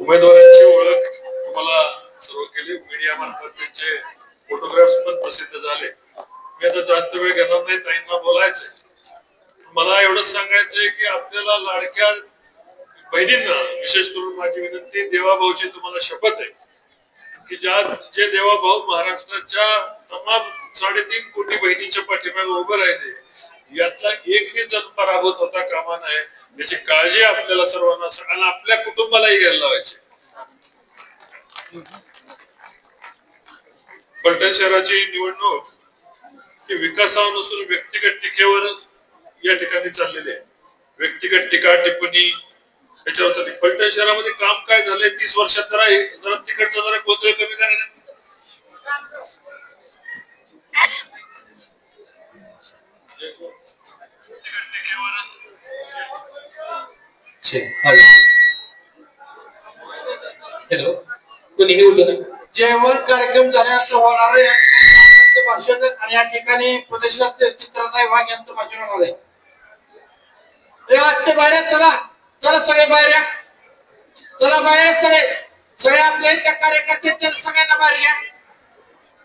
उमेदवारांची ओळख तुम्हाला सर्व केली. मीडिया मार्फत त्यांचे फोटोग्राफ्स पण प्रसिद्ध झाले. मी आता जास्त वेळ घेणार नाही ताईंना बोलायचंय. मला एवढंच सांगायचंय की आपल्याला लाडक्या बहिणींना विशेष करून माझी विनंती देवाभाऊची तुम्हाला शपथ आहे. की ज्या जे देवाभाऊ महाराष्ट्राच्या तमाम साडेतीन कोटी बहिणींच्या पाठीमागे उभं राहिले यातला एकही जण पराभूत होता कामा नये याची काळजी आपल्याला सर्वांना आणि आपल्या कुटुंबालाही घ्यायला लावायची. पलटण शहराची निवडणूक ही विकासावर नसून व्यक्तिगत टीकेवर या ठिकाणी चाललेली आहे. व्यक्तिगत टीका टिप्पणी याच्यावर चालली. फलटण शहरामध्ये काम काय झालंय? तीस वर्षात जरा जरा तिकडचा जरा गोंधळ कमी करायला. हॅलो कोणीही बोलतो ना जेवण कार्यक्रम झाल्यानंतर होणार आहे. भाषण आणि या ठिकाणी प्रदेशात चित्रताई वाघ यांचं भाषण होणार आहे. ए, आजचे बाहेर चला. चला सगळे बाहेर या. चला बाहेर सगळे. सगळे आपल्या इथल्या कार्यकर्ते ते सगळ्यांना बाहेर या.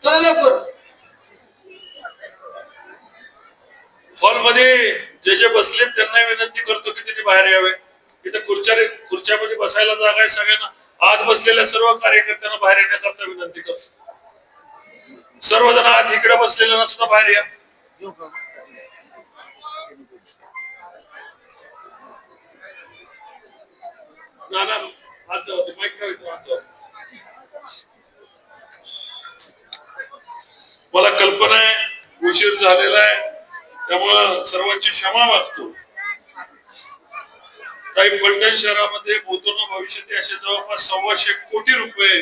चला लवकर. हॉलमध्ये जे जे बसलेत त्यांना विनंती करतो की त्यांनी बाहेर यावे. इथे खुर्च्या खुर्च्यामध्ये बसायला जागा आहे सगळ्यांना. आत बसलेल्या सर्व कार्यकर्त्यांना बाहेर येण्याकरता विनंती करतो. सर्वजण आत इकडे बसलेल्यांना सुद्धा बाहेर या. ना ना आज जाऊ दे माईक ठेवायचं जाऊ मला कल्पना आहे उशीर झालेला आहे त्यामुळं सर्वांची क्षमा मागतो. काही फलटण शहरामध्ये बोधोना भविष्यात असे जवळपास सव्वाशे कोटी रुपये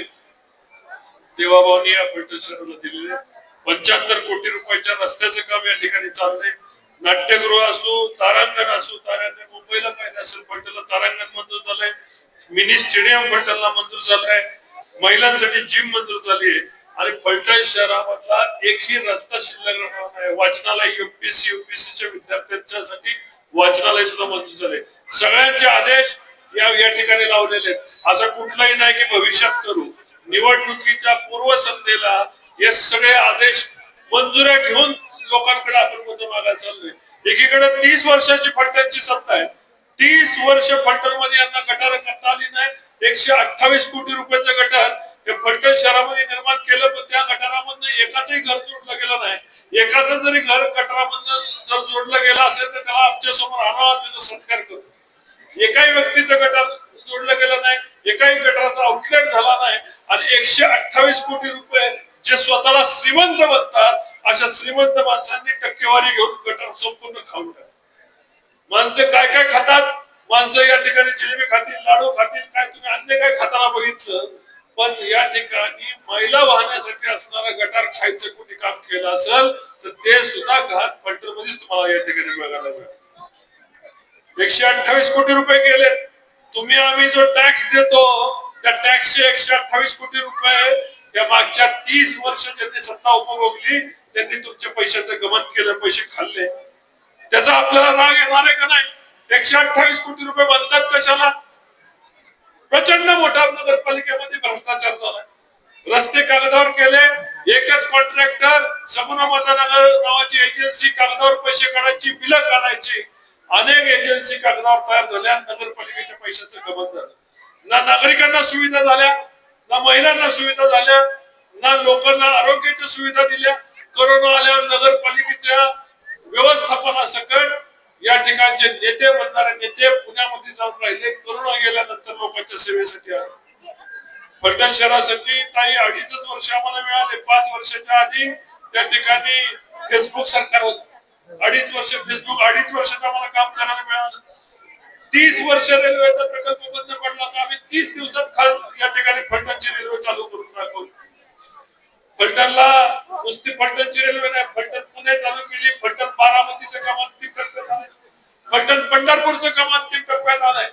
देवाभावनी या फलटण शहराला दिलेले पंच्याहत्तर कोटी रुपयाच्या रस्त्याचं काम या ठिकाणी चाललंय. नाट्यगृह असो तारांगण असो तारांगण मुंबईला पाहिलं असेल फलटणला तारांगण मंजूर झालंय. मिनी स्टेडियम फलटणला मंजूर झालंय. महिलांसाठी जिम मंजूर झाली आहे आणि फलटण शहरामधला एकही रस्ता शिल्लक राहणार नाही. वाचनालय युपीएससी युपीएससीच्या विद्यार्थ्यांच्यासाठी वाचनालय सुद्धा मंजूर झाले सगळ्यांचे आदेश या या ठिकाणी लावलेले असं कुठलाही नाही की भविष्यात करू. निवडणुकीच्या पूर्वसंध्येला हे सगळे आदेश मंजुऱ्या घेऊन लोकांकडे आपण मत मागायला चाललोय. एकीकडे तीस वर्षाची फलटणची सत्ता आहे. तीस वर्ष फलटणमध्ये यांना गटार करता आली नाही. एकशे अठ्ठावीस कोटी रुपयाचं गटार हे फलटण शहरामध्ये निर्माण केलं पण त्या गटारामधनं एकाचही घर तुटलं गेलं नाही. एकाचं जरी घर गटारामधनं जर जोडलं गेलं असेल तर त्याला आमच्यासमोर आणावा त्याचा सत्कार करतो एकाही व्यक्तीचं गटार जोडलं गेलं नाही एकाही गटाराचा आउटलेट झाला नाही आणि एकशे अठ्ठावीस कोटी रुपये जे स्वतःला श्रीमंत बनतात अशा श्रीमंत माणसांनी टक्केवारी घेऊन गटार संपूर्ण खाऊन टाकलं. माणसं काय काय खातात? माणसं या ठिकाणी जिलेबी खातील लाडू खातील काय तुम्ही अन्य काय खाताना बघितलं पण या ठिकाणी महिला वाहण्यासाठी असणारा गटार खायचं कुठे? काम केलं असेल तर ते सुद्धा घात फल्टर मध्येच तुम्हाला या ठिकाणी बघायला मिळेल. एकशे अठ्ठावीस कोटी रुपये गेले तुम्ही आम्ही जो टॅक्स देतो त्या टॅक्सचे एकशे अठ्ठावीस कोटी रुपये या मागच्या तीस वर्ष ज्यांनी सत्ता उपभोगली त्यांनी तुमच्या पैशाचं गमन केलं पैसे खाल्ले. त्याचा आपल्याला राग येणार आहे का नाही? एकशे अठ्ठावीस कोटी रुपये बनतात कशाला? प्रचंड मोठा नगरपालिकेमध्ये भ्रष्टाचार झाला रस्ते कागदावर केले एकच कॉन्ट्रॅक्टर समुनामाता नगर नावाची एजन्सी कागदावर पैसे काढायची बिलं काढायची. अनेक एजन्सी कागदावर तयार झाल्या नगरपालिकेच्या पैशाचं गमन झालं. ना नागरिकांना सुविधा झाल्या ना महिलांना सुविधा झाल्या ना लोकांना आरोग्याच्या सुविधा दिल्या. करोना आल्यावर नगरपालिकेच्या व्यवस्थापनासकट या ठिकाणचे नेते म्हणणारे नेते पुण्यामध्ये जाऊन राहिले. करोना गेल्यानंतर लोकांच्या सेवेसाठी आले. फलटण शहरासाठी काही अडीचच वर्ष आम्हाला मिळाले. पाच वर्षाच्या आधी त्या ठिकाणी फेसबुक सरकार होत. अडीच वर्ष फेसबुक अडीच वर्षाचं आम्हाला काम करायला मिळालं. तीस वर्ष रेल्वेचा प्रकल्प बंद पडला तर आम्ही तीस दिवसात खाल या ठिकाणी फलटणची रेल्वे चालू करून दाखवू फलटणला नुसती फलटणची रेल्वे नाही फलटण पुणे चालू केली. फलटण बारामतीचं काम अंतिम टप्प्यात आलंय फलटण पंढरपूरचं काम अंतिम टप्प्यात आलंय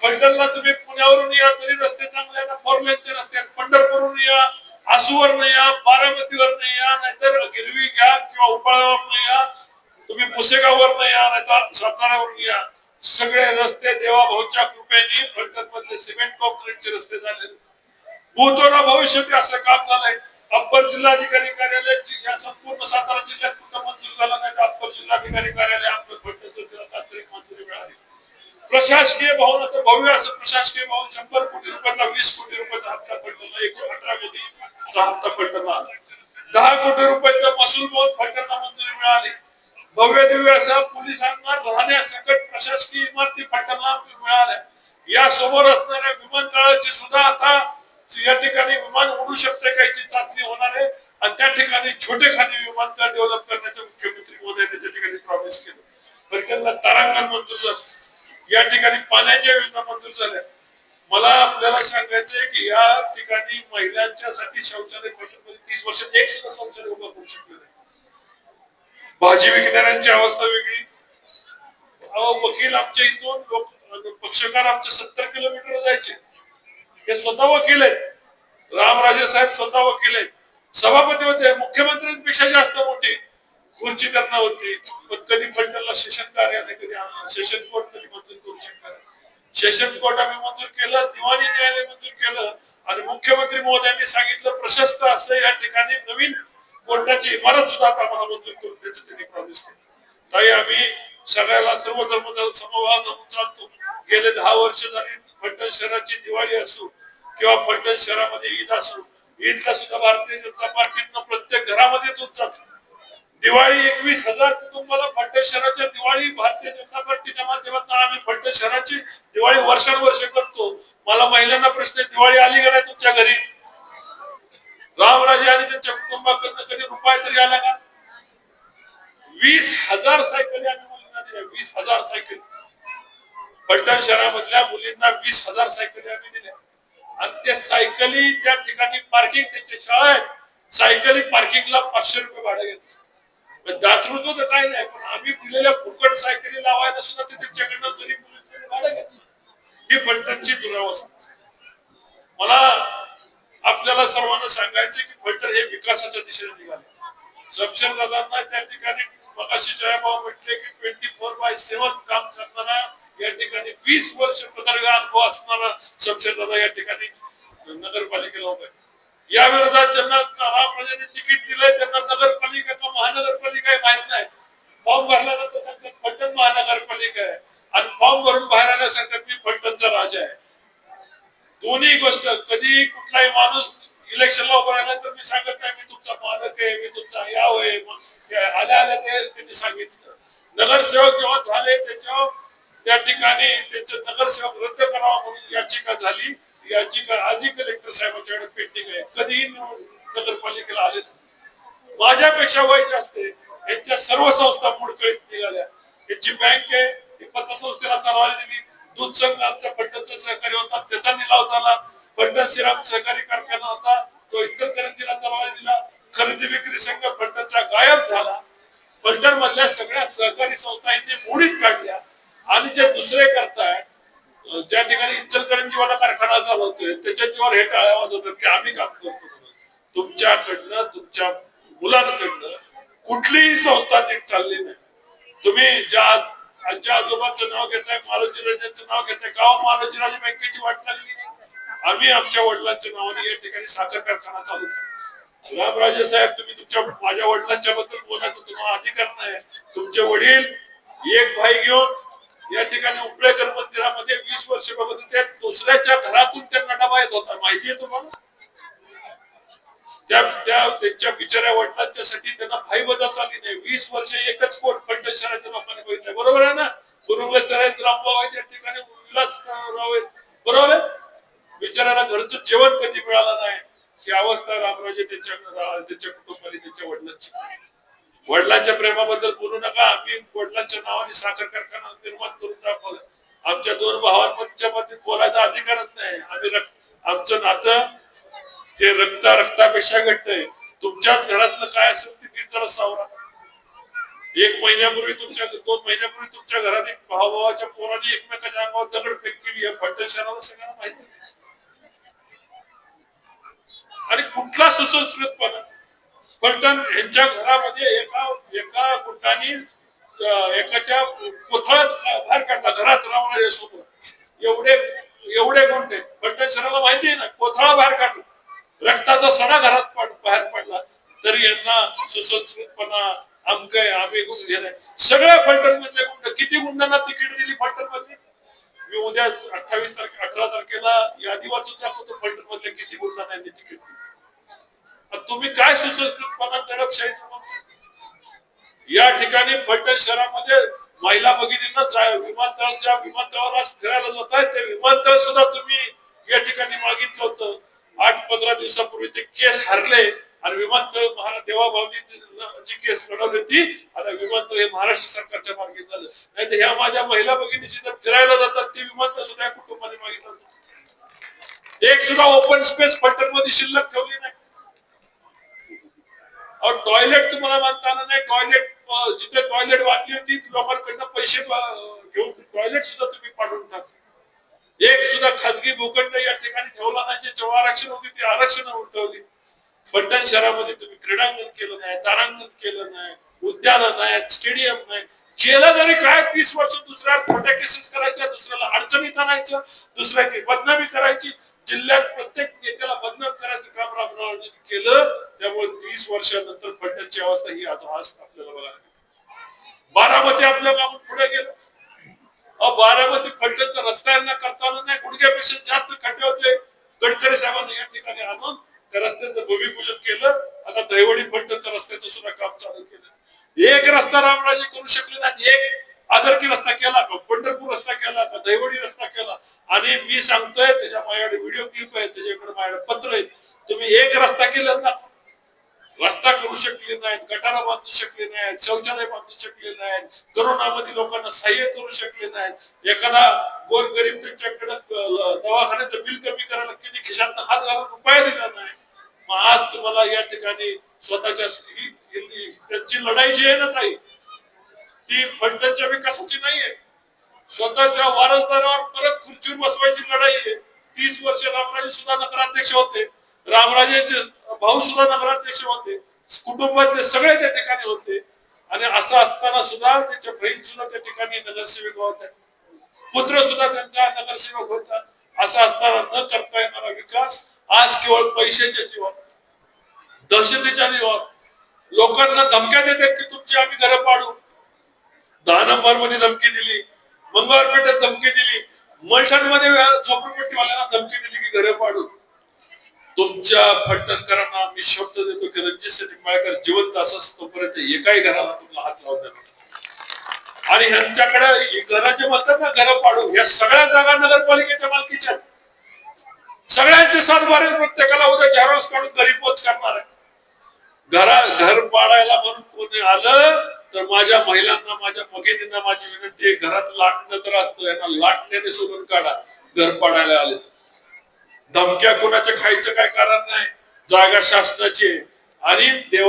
फलटणला तुम्ही पुण्यावरून या तरी रस्ते चांगले आहेत. फोर लेनचे रस्ते आहेत. या आसूवरनं या बारामतीवरनं या नाहीतर गिरवी घ्या किंवा उपळावरनं या तुम्ही पुसेगाववरनं या नाहीतर साताऱ्यावरून या. सगळे रस्ते देवाभाऊच्या कृपेने फलटण मधले सिमेंट कॉन्क्रीटचे रस्ते झाले. भूतोरा भविष्यात असं काम झालंय. अप्पर जिल्हाधिकारी कार्यालय या संपूर्ण सातारा जिल्ह्यात कुठं मंजूर झालं नाही तर अप्पर जिल्हाधिकारी कार्यालय आपलं फंडाचं तांत्रिक मंजुरी मिळाली प्रशासकीय भवनाचं भव्य असं प्रशासकीय भवन शंभर कोटी रुपयाचा वीस कोटी रुपयाचा हप्ता पडलेला एकूण अठरा कोटीचा हप्ता पडलेला. दहा कोटी रुपयाचा महसूल भवन फंडांना मंजुरी मिळाली. भव्य दिव्य असं पोलिसांना राहण्यासकट प्रशासकीय इमारती फंडांना मिळाल्या. या समोर असणाऱ्या विमानतळाची सुद्धा आता या ठिकाणी विमान उडू शकते काहीची चाचणी होणार आहे. आणि त्या ठिकाणी छोटे खाली विमानतळ डेव्हलप करण्याचं मुख्यमंत्री मोदी यांनी त्या ठिकाणी प्रॉमिस केलं. पर्यटनला तारांगण मंजूर झालं या ठिकाणी पाण्याच्या योजना मंजूर झाल्या. मला आपल्याला सांगायचंय की या ठिकाणी महिलांच्या साठी शौचालय तीस वर्षात एक सुद्धा शौचालय उभं करू शकले नाही. भाजी विकणाऱ्यांची अवस्था वेगळी. अहो वकील आमच्या इथून लोक पक्षकार आमचे सत्तर किलोमीटर जायचे. हे स्वतः वकील आहेत. रामराजे साहेब स्वतः वकील आहेत. सभापती होते. मुख्यमंत्र्यांपेक्षा जास्त मोठी. खुर्ची त्यांना होती. पण कधी फंडला सेशन कार्याने कधी सेशन कोर्ट कधी मंजूर करू शकणार सेशन कोर्ट आम्ही मंजूर केलं दिवाणी न्यायालय मंजूर केलं. आणि मुख्यमंत्री महोदयांनी सांगितलं प्रशस्त असं या ठिकाणी नवीन कोर्टाची इमारत सुद्धा आता आम्हाला मंजूर करून द्यायचं त्यांनी प्रॉमिस केलं. ताई आम्ही सगळ्याला सर्व धर्मदल समभाव धरून चालतो गेले दहा वर्ष झाली फलटण शहराची दिवाळी असो किंवा फलटण शहरामध्ये ईद असो ईदला सुद्धा भारतीय जनता पार्टीनं प्रत्येक घरामध्ये दूध जातो दिवाळी एकवीस हजार कुटुंबाला फलटण शहराच्या दिवाळी भारतीय जनता पार्टीच्या माध्यमातून आम्ही फलटण शहराची दिवाळी वर्षानुवर्ष करतो. मला महिलांना प्रश्न दिवाळी आली का नाही तुमच्या घरी? रामराजे आणि त्यांच्या कुटुंबाकडनं कधी रुपये तरी आला का? वीस हजार सायकली आम्ही मुलींना दिल्या वीस हजार सायकली. फलटण शहरामधल्या मुलींना वीस हजार सायकली आम्ही दिल्या. आणि त्या सायकली त्या ठिकाणी पार्किंग त्यांच्या शाळेत सायकली पार्किंगला पाचशे रुपये भाडं घेतात. पण दातृत्व तर काय नाही पण आम्ही दिलेल्या फुकट सायकली लावायला सुद्धा ते त्यांच्याकडनं तरी मुलींकडे भाडं घेतात ही फलटणची दुरावस्था. मला आपल्याला सर्वांना सांगायचं की फलटण हे विकासाच्या दिशेने निघाले. सक्षम दादांना त्या ठिकाणी मगाशी जयभाऊ म्हटले की ट्वेंटी फोर बाय सेव्हन काम करणारा या ठिकाणी वीस वर्ष प्रदर्ग अनुभव असणारा सक्षम दादा या ठिकाणी नगरपालिकेला उभे या विरोधात ज्यांना रामराजांनी तिकीट दिलंय. त्यांना नगरपालिका का महानगरपालिका आहे माहीत नाही. फॉर्म भरल्यानंतर सांगतात फलटण महानगरपालिका आहे. आणि फॉर्म भरून बाहेर आल्या सांगतात मी फलटणचा राजा आहे. दोन्ही गोष्ट कधी कुठलाही माणूस इलेक्शनला उभा राहिला तर मी सांगत नाही मी तुमचा मालक आहे मी तुमचा याव आहे. आल्या आल्या ते त्यांनी सांगितलं. नगरसेवक जेव्हा झाले त्याच्या त्या ठिकाणी त्यांचे नगरसेवक रद्द करावा म्हणून याचिका झाली. याची आजही कलेक्टर साहेबांच्याकडे पेंटिंग आहे. कधीही नगरपालिकेला आले माझ्यापेक्षा वय असते यांच्या सर्व संस्था मुडकळीत निघाल्या. यांची बँक आहे. ती पतसंस्थेला चालवायला दिली दूध संघ आमच्या फलटणचा सहकारी होता. त्याचा निलाव झाला. फलटण श्रीराम सहकारी कारखाना होता. तो इतर इचलकरंजीला चालवायला दिला. खरेदी विक्री संघ फलटणचा गायब झाला. फलटण मधल्या सगळ्या सहकारी संस्था संस्थांनी मोडीत काढल्या. आणि जे दुसरे करतायत ज्या ठिकाणी इचलकरंजीवाला कारखाना चालवतोय त्याच्या जीवावर हे टाळ्या वाजवतात की आम्ही काम करतो तुमच्याकडनं तुमच्या मुलांकडनं कुठलीही संस्था नीट चालली नाही. तुम्ही ज्या आजी आजोबाचं नाव घेताय मालोजी राजांचं नाव घेताय गाव हो मालोजी राजे बँकेची वाट लागली? आम्ही आमच्या वडिलांच्या नावाने या ठिकाणी साखर कारखाना चालू केला. साहेब तुम्ही तुमच्या माझ्या वडिलांच्या बद्दल बोलायचं तुम्हाला अधिकार नाही. तुमचे वडील एक भाई घेऊन या ठिकाणी उपळेकर मंदिरामध्ये वीस वर्ष बघत होते. दुसऱ्याच्या घरातून त्यांना डबा येत होता. माहिती आहे तुम्हाला? त्या त्या त्यांच्या बिचाऱ्या वडिलांच्यासाठी त्यांना भाई बदल झाली नाही. वीस वर्ष एकच कोट फंड शहराच्या लोकांनी बघितलं बरोबर आहे ना? गुरुंग सर आहेत रामभाऊ आहेत या ठिकाणी विलास आहेत. बरोबर आहे? बिचाऱ्याला घरचं जेवण कधी मिळालं नाही? ही अवस्था रामराजे त्यांच्या त्यांच्या कुटुंबाने त्यांच्या वडिलांची. वडिलांच्या प्रेमाबद्दल बोलू नका. आम्ही वडिलांच्या नावाने साखर कारखाना निर्माण करून दाखवलं. आमच्या दोन भावांच्या मध्ये बोलायचा अधिकारच नाही. आम्ही रक्त आमचं नातं हे रक्ता रक्तापेक्षा घट्ट आहे. तुमच्याच घरातलं काय असेल ते नीट जरा सावरा. एक महिन्यापूर्वी तुमच्या दोन महिन्यापूर्वी तुमच्या घरात एक भावाभावाच्या पोराने एकमेकाच्या अंगावर दगड फेक केली. आहे शहराला सगळ्यांना माहिती आणि कुठला सुसंस्कृतपणा? फलटण यांच्या घरामध्ये एका एका गुंडाने एकाच्या कोथळ्यात बाहेर काढला घरात राहणाऱ्या सोबत एवढे एवढे गुंड. आहेत फलटण शहराला माहिती आहे ना कोथळा बाहेर काढला. रक्ताचा सडा घरात बाहेर पडला. तरी यांना सुसंस्कृतपणा अमक आहे आम्ही गुण घेणार नाही. सगळ्या फलटण मधले गुंड किती गुंडांना तिकीट दिली फलटण मधली मी उद्या अठ्ठावीस तारखे अठरा तारखेला यादी वाचून दाखवतो फलटण मधले किती गुंडांना यांनी तिकीट दिली. तुम्ही काय सुसंस्कृतपणा दडपशाहीचं मग या ठिकाणी फलटण शहरामध्ये महिला भगिनींना विमानतळाच्या विमानतळावर आज फिरायला जात आहे ते विमानतळ सुद्धा तुम्ही या ठिकाणी मागितलं होतं. आठ पंधरा दिवसापूर्वी ते केस हरले आणि विमानतळ महाराज देवाभावनी केस लढवली होती आता विमानतळ हे महाराष्ट्र सरकारच्या मागे झालं. नाही तर ह्या माझ्या महिला भगिनीची जर फिरायला जातात ते विमानतळ सुद्धा या कुटुंबाने मागितलं एक सुद्धा ओपन स्पेस फलटणमध्ये शिल्लक ठेवली टॉयलेट तुम्हाला मानता नाही टॉयलेट जिथे टॉयलेट बांधली होती लोकांकडनं पैसे घेऊन टॉयलेट सुद्धा तुम्ही पाठवून टाकले. एक सुद्धा खाजगी भूखंड या ठिकाणी ठेवला नाही जे जेव्हा आरक्षण होती ती आरक्षण उठवली फलटण शहरामध्ये तुम्ही क्रीडांगण केलं नाही तारांगण केलं नाही उद्यान नाही स्टेडियम नाही. केलं तरी काय? तीस वर्ष दुसऱ्या खोट्या केसेस करायच्या दुसऱ्याला अडचणीत आणायचं दुसऱ्याची बदनामी करायची. जिल्ह्यात प्रत्येक नेत्याला बदनाम करायचं काम रामरावांनी केलं त्यामुळे तीस वर्षानंतर फलटणची अवस्था ही आज आज आपल्याला बघायला बारामती आपल्या बाबून पुढे गेलं. बारामती फलटणचा रस्ता यांना करता आला नाही. गुडघ्यापेक्षा जास्त खड्डे होते. गडकरी साहेबांनी या ठिकाणी आणून त्या रस्त्याचं भूमिपूजन केलं. आता दैवडी फलटणच्या रस्त्याचं सुद्धा काम चालू केलं. एक रस्ता रामराजे करू शकले नाही एक आदरकी रस्ता केला का? पंढरपूर रस्ता केला का? दैवडी रस्ता केला? आणि मी सांगतोय त्याच्या माझ्याकडे व्हिडिओ क्लिप आहे त्याच्याकडे माझ्याकडे पत्र आहे तुम्ही एक रस्ता केला ना रस्ता करू शकले नाहीत गटारा बांधू शकले नाहीत शौचालय बांधू शकले नाहीत करोनामध्ये लोकांना सहाय्य करू शकले नाहीत. एखादा गोरगरीब त्यांच्याकडे दवाखान्याचं बिल कमी करायला किती खिशात हात घालून रुपया दिला नाही. मग आज तुम्हाला या ठिकाणी स्वतःच्या त्यांची लढाई जी आहे ना ताई ती फंडांच्या विकासाची नाहीये. स्वतःच्या वारसदारावर परत खुर्चीवर बसवायची लढाई आहे. तीस वर्ष रामराजे सुद्धा नगराध्यक्ष होते. रामराजेचे भाऊ सुद्धा नगराध्यक्ष होते. कुटुंबातले सगळे त्या ठिकाणी होते. आणि असं असताना सुद्धा त्याच्या बहीण सुद्धा त्या ठिकाणी नगरसेविका होत्या. पुत्र सुद्धा त्यांचा नगरसेवक होता. असं असताना न करता येणारा विकास आज केवळ पैशाच्या जीवन दहशतीच्या जीवन लोकांना धमक्या देतात की तुमची आम्ही घरं पाडू. दहा नंबरमध्ये धमकी दिली. मंगळवारपेठेत धमकी दिली. मलठणमध्ये झोपडपट्टीवाल्यांना धमकी दिली की घरे पाडू तुमच्या फलटणकरांना मी शब्द देतो की रणजित निंबाळकर जिवंत असाच तोपर्यंत एकाही घराला तुम्हाला हात लावून देणार आणि ह्यांच्याकडे घराचे म्हणतात ना घर पाडू ह्या सगळ्या जागा नगरपालिकेच्या मालकीच्या सगळ्यांचे सातबारे प्रत्येकाला उद्या झेरॉक्स काढून घरी पोच करणार आहे. घरा घर पाडायला म्हणून कोणी आलं तर माझ्या महिलांना माझ्या भगिनींना माझी विनंती आहे घरात लाटणं तर असतं यांना लाटण्याने सोडून काढा घर पाडायला आले धमक्या कोणाच्या खायचं काय कारण नाही जागा शासनाची आणि देव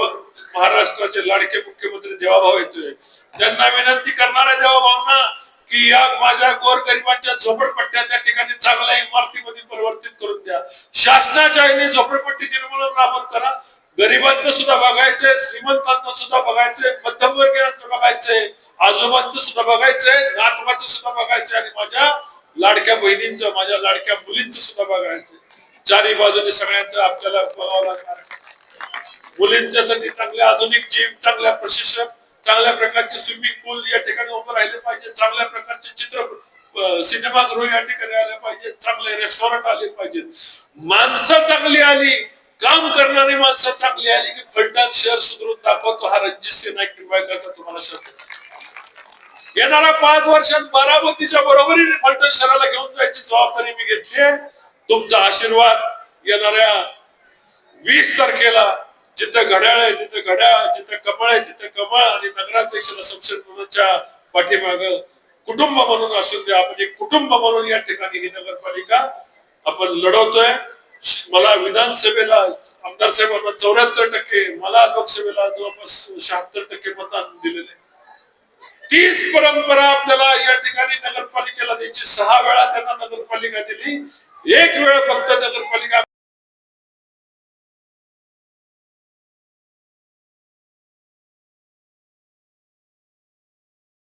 महाराष्ट्राचे लाडके मुख्यमंत्री देवाभाऊ येतोय. त्यांना विनंती करणाऱ्या देवाभाऊंना की या माझ्या गोरगरिबांच्या झोपडपट्ट्या त्या ठिकाणी चांगल्या इमारतीमध्ये परिवर्तित करून द्या. शासनाच्या आईने झोपडपट्टी निर्मूलन राबून करा. गरिबांचं सुद्धा बघायचंय श्रीमंतांचं सुद्धा बघायचंय मध्यमवर्गीयांचं बघायचंय आजोबांचं सुद्धा बघायचंय नातवाचं सुद्धा बघायचंय आणि माझ्या लाडक्या बहिणींचं माझ्या लाडक्या मुलींचं सुद्धा बघायचंय. चारही बाजूने सगळ्यांचं आपल्याला बघावं लागणार मुलींच्यासाठी चांगले आधुनिक जिम चांगल्या प्रशिक्षक चांगल्या प्रकारचे स्विमिंग पूल या ठिकाणी उभं राहिले पाहिजे चांगल्या प्रकारचे चित्र सिनेमागृह या ठिकाणी आले पाहिजे चांगले रेस्टॉरंट आले पाहिजेत. माणसं चांगली आली काम करणारी माणसं चांगली आली की फलटण शहर सुधरून दाखवतो हा रणजित सिंह नाईक निंबाळकरचा तुम्हाला शब्द येणारा येणाऱ्या पाच वर्षात बारामतीच्या बरोबरीने फलटण शहराला घेऊन जायची जबाबदारी मी घेतली आहे. तुमचा आशीर्वाद येणाऱ्या वीस तारखेला जिथं घड्याळ आहे तिथं घड्याळ जिथं कमळ आहे तिथं कमळ आणि नगराध्यक्षाला संसदच्या पाठीमाग कुटुंब म्हणून असून द्या आपण एक कुटुंब म्हणून या ठिकाणी ही नगरपालिका आपण लढवतोय. मला विधानसभेला आमदार साहेबांना चौऱ्याहत्तर टक्के मला लोकसभेला जवळपास शहात्तर टक्के मतदान दिलेले तीच परंपरा आपल्याला या ठिकाणी नगरपालिकेला द्यायची. सहा वेळा त्यांना नगरपालिका दिली. एक वेळ फक्त नगरपालिका